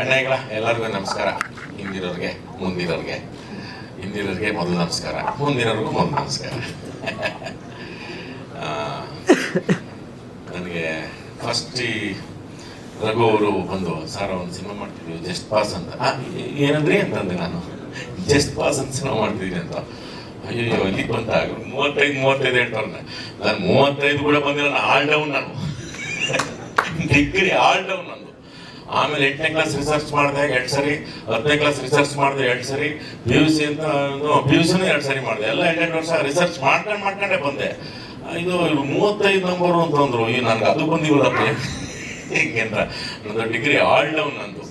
ಅಣ್ಣಗಳ ಎಲ್ಲರಿಗೂ ನಮಸ್ಕಾರ. ಹಿಂದಿರೋರಿಗೆ, ಮುಂದಿರೋರಿಗೆ. ಹಿಂದಿರೋರಿಗೆ ಮೊದಲು ನಮಸ್ಕಾರ. ಮುಂದಿರೋರಿಗೂ ಮೊದಲು ನಮಸ್ಕಾರ. ನನಗೆ ಫಸ್ಟ್ ಈ ರಘು ಅವರು ಬಂದು, ಸಾರ, ಒಂದು ಸಿನಿಮಾ ಮಾಡ್ತಿದ್ವಿ ಜಸ್ಟ್ ಪಾಸ್ ಅಂತ. ಏನಂದ್ರೆ? ಅಂತಂದೆ ನಾನು. ಜಸ್ಟ್ ಪಾಸ್ ಅಂತ ಸಿನಿಮಾ ಮಾಡ್ತಿದ್ದೀನಿ ಅಂತ. ಅಯ್ಯೋ ಇಲ್ಲಿ ಬಂತ ಮೂವತ್ತೈದು ಮೂವತ್ತೈದು ಹೇಳ್ತಾರೆ ನಾನು ಮೂವತ್ತೈದು ಕೂಡ ಬಂದಿಲ್ಲ ಆಲ್ ಡೌನ್ ನಾನು. ಡಿಗ್ರಿ ಆಲ್ ಡೌನ್ ನಂದು. ಆಮೇಲೆ ಎಂಟನೇ ಕ್ಲಾಸ್ ರಿಸರ್ಚ್ ಮಾಡಿದೆ ಎರಡು ಸರಿ, ಹತ್ತನೇ ಕ್ಲಾಸ್ ರಿಸರ್ಚ್ ಮಾಡಿದೆ ಎರಡು ಸರಿ ಪಿ ಯು ಸಿ ಅಂತ ಪಿ ಯು ಸಿನೂ ಎರಡು ಸರಿ ಮಾಡಿದೆ. ಎಲ್ಲ ಎಂಟೆಂಟು ವರ್ಷ ರಿಸರ್ಚ್ ಮಾಡ್ಕೊಂಡು ಮಾಡ್ಕೊಂಡೇ ಬಂದೆ. ಇದು ಇವ್ರು ಮೂವತ್ತೈದು ನಂಬರು ಅಂತಂದ್ರು ಈ ನನಗೆ ಅದು ಬಂದಿವಲ್ಲಪ್ಪ ಹೇಗೆ ಅಂತ ನಂದು ಡಿಗ್ರಿ ಆಲ್ ಡೌನ್ ನಂದು.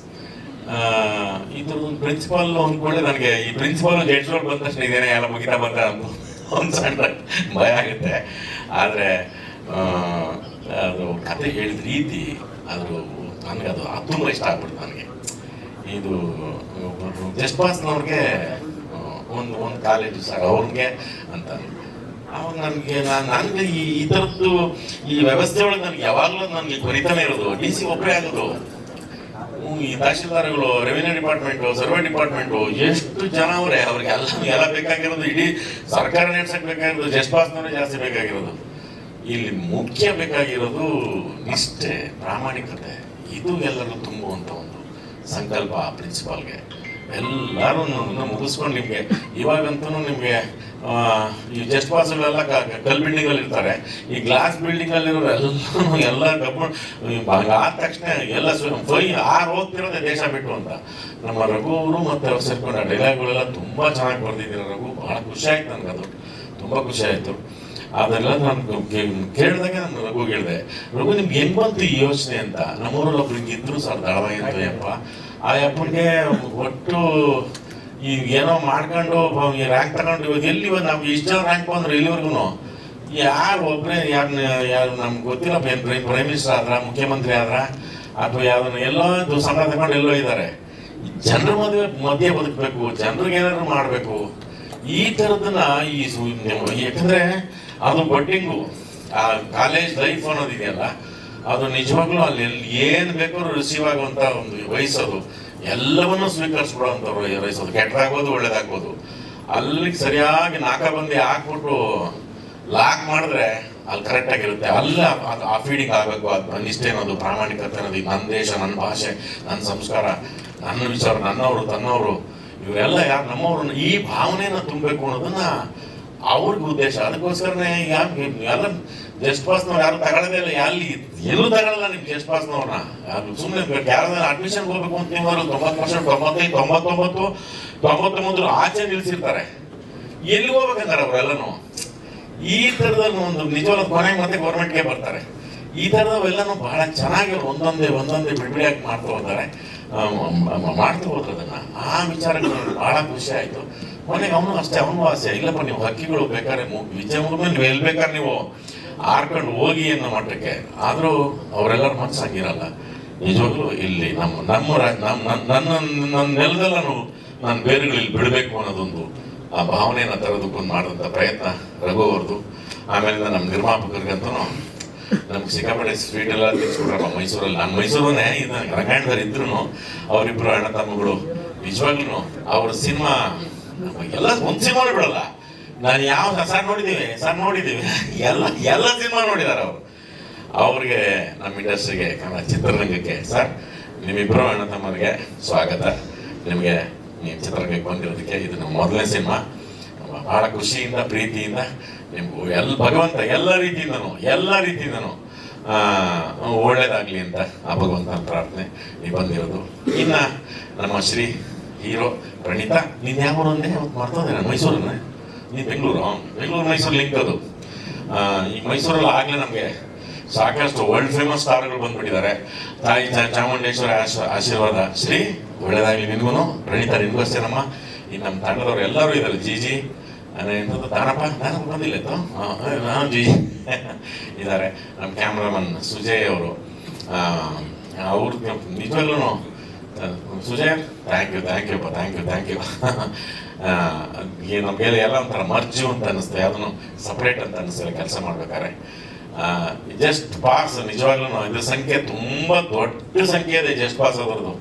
ಇದ್ರದ್ದು ಪ್ರಿನ್ಸಿಪಾಲ್ ಅಂದ್ಕೊಳ್ಳಿ ನನಗೆ, ಈ ಪ್ರಿನ್ಸಿಪಾಲ್ ರೋಡ್ ಬಂದ ತಕ್ಷಣ ಇದೇನೆ ಎಲ್ಲ ಮುಗಿತಾ ಬಂದ ಅಂತ. ಒಂದು ಸಣ್ಣ ಭಯ ಆಗುತ್ತೆ. ಆದರೆ ಅದು ಕತೆ ಹೇಳಿದ ರೀತಿ ಅದು ನನಗೆ ಅದು ತುಂಬ ಇಷ್ಟ ಆಗ್ಬಿಡ್ತು ನನಗೆ. ಇದು ಜಸ್ಟ್ ಪಾಸ್ನವ್ರಿಗೆ ಒಂದು ಒಂದು ಕಾಲೇಜು ಸರ್ ಅವ್ರಿಗೆ ಅಂತ. ಅವಾಗ ನನಗೆ, ನಾನು, ನನಗೆ ಈ ಈ ಥರದ್ದು ಈ ವ್ಯವಸ್ಥೆ ಒಳಗೆ ನನಗೆ ಯಾವಾಗಲೂ ನನಗೆ ಕೊರಿತಾನೆ ಇರೋದು. ಡಿ ಸಿ ಒಬ್ಬರೇ ಆಗೋದು. ಈ ತಹಶೀಲ್ದಾರ್ಗಳು ರೆವಿನ್ಯೂ ಡಿಪಾರ್ಟ್ಮೆಂಟು ಸರ್ವೆ ಡಿಪಾರ್ಟ್ಮೆಂಟು ಎಷ್ಟು ಜನ ಅವರೇ, ಅವ್ರಿಗೆ ಎಲ್ಲ ಬೇಕಾಗಿರೋದು. ಇಡೀ ಸರ್ಕಾರ ನಡೆಸಕ್ ಬೇಕಾಗಿರೋದು, ಜಸ್ಟ್ ಪಾಸ್ನವರೇ ಜಾಸ್ತಿ ಬೇಕಾಗಿರೋದು. ಇಲ್ಲಿ ಮುಖ್ಯ ಬೇಕಾಗಿರೋದು ನಿಷ್ಠೆ, ಪ್ರಾಮಾಣಿಕತೆ, ಇದು ಎಲ್ಲರೂ ತುಂಬುವಂಥ ಒಂದು ಸಂಕಲ್ಪ ಪ್ರಿನ್ಸಿಪಾಲ್ಗೆ ಎಲ್ಲರೂ ಮುಗಿಸ್ಕೊಂಡು ನಿಮಗೆ ಇವಾಗಂತೂ ನಿಮಗೆ ಈ ಜಸ್ಟ್ ಪಾಸ್ಗಳೆಲ್ಲ ಕಲ್ ಬಿಲ್ಡಿಂಗ್ ಅಲ್ಲಿ ಇರ್ತಾರೆ ಈ ಗ್ಲಾಸ್ ಬಿಲ್ಡಿಂಗ್ ಅಲ್ಲಿರೋರು ಎಲ್ಲರೂ ಎಲ್ಲ ಕಬ್ಬು ಆದ ತಕ್ಷಣ ಎಲ್ಲ ಫೈ ಆರು ಹೋಗ್ತಿರೋದೇ ದೇಶ ಬಿಟ್ಟು ಅಂತ. ನಮ್ಮ ರಘು ಅವರು ಮತ್ತೆ ಅವ್ರು ಸೇರ್ಕೊಂಡು ಡೈಲಾಗ್ಗಳೆಲ್ಲ ತುಂಬಾ ಚೆನ್ನಾಗಿ ಬರ್ದಿದ್ದೀರ ರಘು. ಬಹಳ ಖುಷಿ ಆಯ್ತು ನನಗೆ ಅದು ತುಂಬಾ ಖುಷಿ ಆಯ್ತು. ಅದೆಲ್ಲ ನಾನು ಕೇಳಿದಾಗ ನಾನು ರಘು ಹೇಳಿದೆ, ರಘು, ನಿಮ್ಗೆ ಹೆಂಗ್ ಬಂತು ಈ ಯೋಚನೆ ಅಂತ? ನಮ್ಮೂರಲ್ಲಿ ಒಬ್ರಿಗೆ ಇದ್ರು ಸರ್ ದಳವಾಯಿ ಅಂತ ಯಪ್ಪ ಆ ಯಪ್ಪನಿಗೆ ಒಟ್ಟು ಈ ಏನೋ ಮಾಡ್ಕೊಂಡು ಈ ರ್ಯಾಂಕ್ ತಗೊಂಡು ಇವಾಗ ಎಲ್ಲಿ ಇವಾಗ ನಮ್ಗೆ ಇಷ್ಟ ರ್ಯಾಂಕ್ ಬಂದ್ರೆ ಇಲ್ಲಿವರೆಗೂ ಯಾರು ಒಬ್ಬರೇ ಯಾರು ಯಾರು ನಮ್ಗೆ ಗೊತ್ತಿಲ್ಲ ಪ್ರೈಮ್ ಮಿನಿಸ್ಟರ್ ಆದ್ರ, ಮುಖ್ಯಮಂತ್ರಿ ಆದ್ರ, ಅಥವಾ ಯಾವ್ದನ್ನ ಎಲ್ಲೋ ಸಂಬಳ ತಗೊಂಡು ಎಲ್ಲೋ ಇದ್ದಾರೆ ಜನರ ಮದುವೆ ಮಧ್ಯೆ ಬದುಕಬೇಕು, ಜನರಿಗೆ ಏನಾದ್ರು ಮಾಡಬೇಕು. ಈ ಥರದನ್ನ ಈ ಯಾಕಂದ್ರೆ ಅದು ಬಡ್ಡಿಂಗು ಆ ಕಾಲೇಜ್ ಲೈಫ್ ಅನ್ನೋದಿದೆಯಲ್ಲ, ಅದು ನಿಜವಾಗ್ಲೂ ಅಲ್ಲಿ ಏನು ಬೇಕಾದ್ರೂ ರಿಸೀವ್ ಆಗುವಂತ ಒಂದು ವಯಸ್ಸದು, ಎಲ್ಲವನ್ನೂ ಸ್ವೀಕರಿಸ್ಬಿಡುವಂಥವ್ರು ವಯಸ್ಸದು. ಕೆಟ್ಟದಾಗ್ಬೋದು ಒಳ್ಳೇದಾಗ್ಬೋದು. ಅಲ್ಲಿಗೆ ಸರಿಯಾಗಿ ನಾಕ ನಾಕಾಬಂದಿ ಹಾಕ್ಬಿಟ್ಟು ಲಾಕ್ ಮಾಡಿದ್ರೆ ಅಲ್ಲಿ ಕರೆಕ್ಟ್ ಆಗಿರುತ್ತೆ. ಅಲ್ಲ ಆ ಫೀಡಿಂಗ್ ಆಗಬೇಕು. ಅದು ನಿಷ್ಠೆ ಅನ್ನೋದು ಪ್ರಾಮಾಣಿಕತೆ ಅನ್ನೋದು, ನನ್ನ ದೇಶ, ನನ್ನ ಭಾಷೆ, ನನ್ನ ಸಂಸ್ಕಾರ, ನನ್ನ ವಿಚಾರ, ನನ್ನವರು, ತನ್ನವರು, ಇವರೆಲ್ಲ ಯಾರು? ನಮ್ಮವ್ರನ್ನ ಈ ಭಾವನೆಯನ್ನು ತುಂಬಬೇಕು ಅನ್ನೋದನ್ನ ಅವ್ರಿಗೆ ಉದ್ದೇಶ, ಅದಕ್ಕೋಸ್ಕರನೇ ಎಲ್ಲ ಜಸ್ಟ್ ಪಾಸ್ನವ್ರು ಯಾರು ತಗೊಳ್ಳೋದೇ ಇಲ್ಲ ಎಲ್ಲಿ ಎಲ್ಲೂ ತಗೊಳ್ಳಲ್ಲ ನಿಮ್ ಜಸ್ಟ್ ಪಾಸ್ನವ್ರನ್ನ ಸುಮ್ಮನೆ ಯಾರಾದ್ರೂ ಅಡ್ಮಿಷನ್ ಹೋಗ್ಬೇಕು ಅಂತ ನೀವು ತೊಂಬತ್ತು ಪರ್ಸೆಂಟ್ ತೊಂಬತ್ತೈದು, ತೊಂಬತ್ತೊಂಬತ್ತು ತೊಂಬತ್ತೊಂಬತ್ತು ಆಚೆ ನಿಲ್ಸಿರ್ತಾರೆ. ಎಲ್ಲಿ ಹೋಗ್ಬೇಕಂತಾರೆ ಅವರೆಲ್ಲನೂ ಈ ತರದ ಒಂದು ನಿಜವಾದ ಕೊನೆಗೆ ಮತ್ತೆ ಗೌರ್ಮೆಂಟ್ಗೆ ಬರ್ತಾರೆ. ಈ ಥರದವೆಲ್ಲನೂ ಬಹಳ ಚೆನ್ನಾಗಿ ಒಂದೊಂದೇ ಒಂದೊಂದೇ ಬಿಡ್ಬಿಡಿಯಾಗಿ ಮಾಡ್ತಾ ಹೋಗ್ತಾರೆ. ಮಾಡ್ತಾ ಹೋದ್ರೆ ಅದನ್ನ. ಆ ವಿಚಾರಗಳು ಬಹಳ ಖುಷಿ ಆಯ್ತು. ಕೊನೆಗೆ ಅವನು ಅಷ್ಟೇ, ಅವನು ಆಸೆ. ಇಲ್ಲಪ್ಪ, ನೀವು ಹಕ್ಕಿಗಳು ಬೇಕಾದ್ರೆ ಮು- ವಿಜಯ ಮುಗಿದ್ಮೇಲೆ ನೀವು ಎಲ್ಲಿ ಬೇಕಾದ್ರೆ ನೀವು ಆರ್ಕೊಂಡು ಹೋಗಿ ಅನ್ನೋ ಮಟ್ಟಕ್ಕೆ. ಆದರೂ ಅವರೆಲ್ಲರ ಹಂಗಿರಲ್ಲ ನಿಜವಾಗ್ಲೂ ಇಲ್ಲಿ ನಮ್ಮ ನಮ್ಮ ನಮ್ಮ, ನನ್ನ ನನ್ನ ನೆಲದಲ್ಲೂ ನನ್ನ ಬೇರುಗಳಲ್ಲಿ ಬಿಡಬೇಕು ಅನ್ನೋದೊಂದು ಆ ಭಾವನೆಯನ್ನ ತರೋದಕ್ಕೊಂದು ಮಾಡಿದಂಥ ಪ್ರಯತ್ನ ರಘು ಅವ್ರದ್ದು. ಆಮೇಲೆ ನಮ್ಮ ನಿರ್ಮಾಪಕರಿಗಂತೂ ನಮ್ಗೆ ಸಿಕ್ಕಾಪಟ್ಟೆ ಸ್ವೀಟ್ ಎಲ್ಲ ತಿನ್ಸ್ಬಿಟ್ರಪ್ಪ ಮೈಸೂರಲ್ಲಿ. ನಾನು ಮೈಸೂರನ್ನೇ ಇದು ರಂಗಾಯಣದವ್ರು ಇದ್ರು ಅವರಿಬ್ರು ಅಣ್ಣ ತಮ್ಮಗಳು. ನಿಜವಾಗ್ಲೂ ಅವ್ರ ಸಿನಿಮಾ ಎಲ್ಲ ಒಂದು ಸಿನಿಮಾ ಬಿಡಲ್ಲ ನಾನು ಯಾವ ಸರ್ ನೋಡಿದ್ದೀವಿ ಸರ್ ನೋಡಿದ್ದೀವಿ ಎಲ್ಲ ಎಲ್ಲ ಸಿನಿಮಾ ನೋಡಿದಾರೆ ಅವರು. ಅವ್ರಿಗೆ ನಮ್ಮ ಇಂಡಸ್ಟ್ರಿಗೆ ಕನ್ನಡ ಚಿತ್ರರಂಗಕ್ಕೆ, ಸರ್ ನಿಮ್ಮಿಬ್ಬರು ಅಣ್ಣ ತಮ್ಮರಿಗೆ ಸ್ವಾಗತ. ನಿಮಗೆ ನೀವು ಚಿತ್ರರಂಗಕ್ಕೆ ಬಂದಿರೋದಕ್ಕೆ ಇದು ನಮ್ಮ ಮೊದಲನೇ ಸಿನಿಮಾ. ಬಹಳ ಖುಷಿಯಿಂದ, ಪ್ರೀತಿಯಿಂದ, ನಿಮ್ಗೂ ಎಲ್ಲ ಭಗವಂತ, ಎಲ್ಲ ರೀತಿಯಿಂದನೂ ಎಲ್ಲ ರೀತಿಯಿಂದನೂ ಒಳ್ಳೇದಾಗಲಿ ಅಂತ ಆ ಭಗವಂತನ ಪ್ರಾರ್ಥನೆ. ನೀವು ಬಂದಿರೋದು. ಇನ್ನು ನಮ್ಮ ಶ್ರೀ ಹೀರೋ ಪ್ರಣೀತಾ ನೀನು ಯಾವ ಒಂದೇ ಮಾಡ್ತದೆ ನಾನು ಮೈಸೂರನ್ನ? ನೀನ್ ಬೆಂಗಳೂರು. ಬೆಂಗಳೂರು, ಮೈಸೂರು ಲಿಂಕ್ ಅದು. ಈ ಮೈಸೂರಲ್ಲಿ ಆಗ್ಲೇ ನಮಗೆ ಸಾಕಷ್ಟು ವರ್ಲ್ಡ್ ಫೇಮಸ್ ಸ್ಟಾರ್ಗಳು ಬಂದ್ಬಿಟ್ಟಿದ್ದಾರೆ ತಾಯಿ ಚಾಮುಂಡೇಶ್ವರ ಚಾಮುಂಡೇಶ್ವರಿ ಆಶ- ಆಶೀರ್ವಾದ. ಶ್ರೀ ಒಳ್ಳೇದಾಗ್ಲಿ ನಿನ್ಗೂ ಪ್ರಣೀತಾ, ನಿನ್ಗೂ ಅಷ್ಟೇ ನಮ್ಮ. ಈ ನಮ್ಮ ತಂಡದವ್ರು ಎಲ್ಲರೂ ಇದ್ದಾರೆ. ಜಿ ಎಂಥದ್ದು ದಾನಪ್ಪ ದಾನಪ್ಪ ಬಂದಿಲ್ಲ ನಾನು ಜಿ. ಇದ್ದಾರೆ. ನಮ್ಮ ಕ್ಯಾಮ್ರಾಮನ್ ಸುಜಯ್ ಅವರು. ಅವ್ರ ನಿಜವಾಗ್ಲೂ Sujay thank you thank you thank you thank you ನಮಗೆ ಎಲ್ಲ ಒಂಥರ ಮರ್ಜು ಅಂತ ಅನ್ನಿಸ್ತದೆ ಅದನ್ನು ಸಪ್ರೇಟ್ ಅಂತ ಅನ್ನಿಸ್ತದೆ ಕೆಲಸ ಮಾಡ್ಬೇಕಾದ್ರೆ. ಜಸ್ಟ್ ಪಾಸ್ ನಿಜವಾಗ್ಲೂ ಇದ್ರ ಸಂಖ್ಯೆ ತುಂಬ ದೊಡ್ಡ ಸಂಖ್ಯೆ ಇದೆ ಜಸ್ಟ್ ಪಾಸ್ ಅದರದ್ದು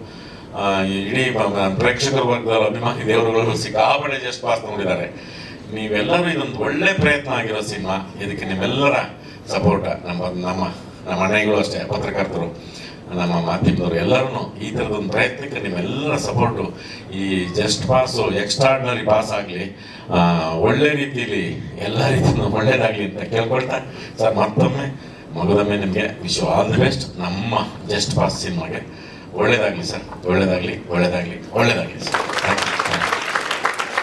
ಇಡೀ ಪ್ರೇಕ್ಷಕರ ವರ್ಗದ ಅಭಿಮಾನಿ ದೇವರುಗಳು ಸಿಕ್ಕಾಪಡೆ ಜಸ್ಟ್ ಪಾಸ್ ನೋಡಿದ್ದಾರೆ. ನೀವೆಲ್ಲರೂ ಇದೊಂದು ಒಳ್ಳೆ ಪ್ರಯತ್ನ ಆಗಿರೋ ಸಿನಿಮಾ, ಇದಕ್ಕೆ ನಿಮ್ಮೆಲ್ಲರ ಸಪೋರ್ಟ್ ನಮ್ಮ ನಮ್ಮ ನಮ್ಮ ಅಣ್ಣಗಳು ಅಷ್ಟೇ, ಪತ್ರಕರ್ತರು. ನಮ್ಮ ಮಾಧ್ಯಮದವರು ಎಲ್ಲರೂ ಈ ಥರದೊಂದು ಪ್ರಯತ್ನಕ್ಕೆ ನಿಮ್ಮೆಲ್ಲರ ಸಪೋರ್ಟು ಈ ಜಸ್ಟ್ ಪಾಸು ಎಕ್ಸ್ಟ್ರಾರ್ಡ್ನರಿ ಪಾಸ್ ಆಗಲಿ ಒಳ್ಳೆ ರೀತಿಯಲ್ಲಿ ಎಲ್ಲ ರೀತಿಯೂ ಒಳ್ಳೇದಾಗಲಿ ಅಂತ ಕೇಳ್ಕೊಳ್ತಾ. ಸರ್, ಮತ್ತೊಮ್ಮೆ ಮಗದೊಮ್ಮೆ ನಿಮಗೆ ವಿಶ್ ಆಲ್ ದಿ ಬೆಸ್ಟ್ ನಮ್ಮ ಜಸ್ಟ್ ಪಾಸ್ ಸಿನಿಮಾಗೆ ಒಳ್ಳೇದಾಗಲಿ ಸರ್. ಒಳ್ಳೇದಾಗಲಿ ಒಳ್ಳೇದಾಗಲಿ ಒಳ್ಳೇದಾಗಲಿ, ಸರ್. Thank you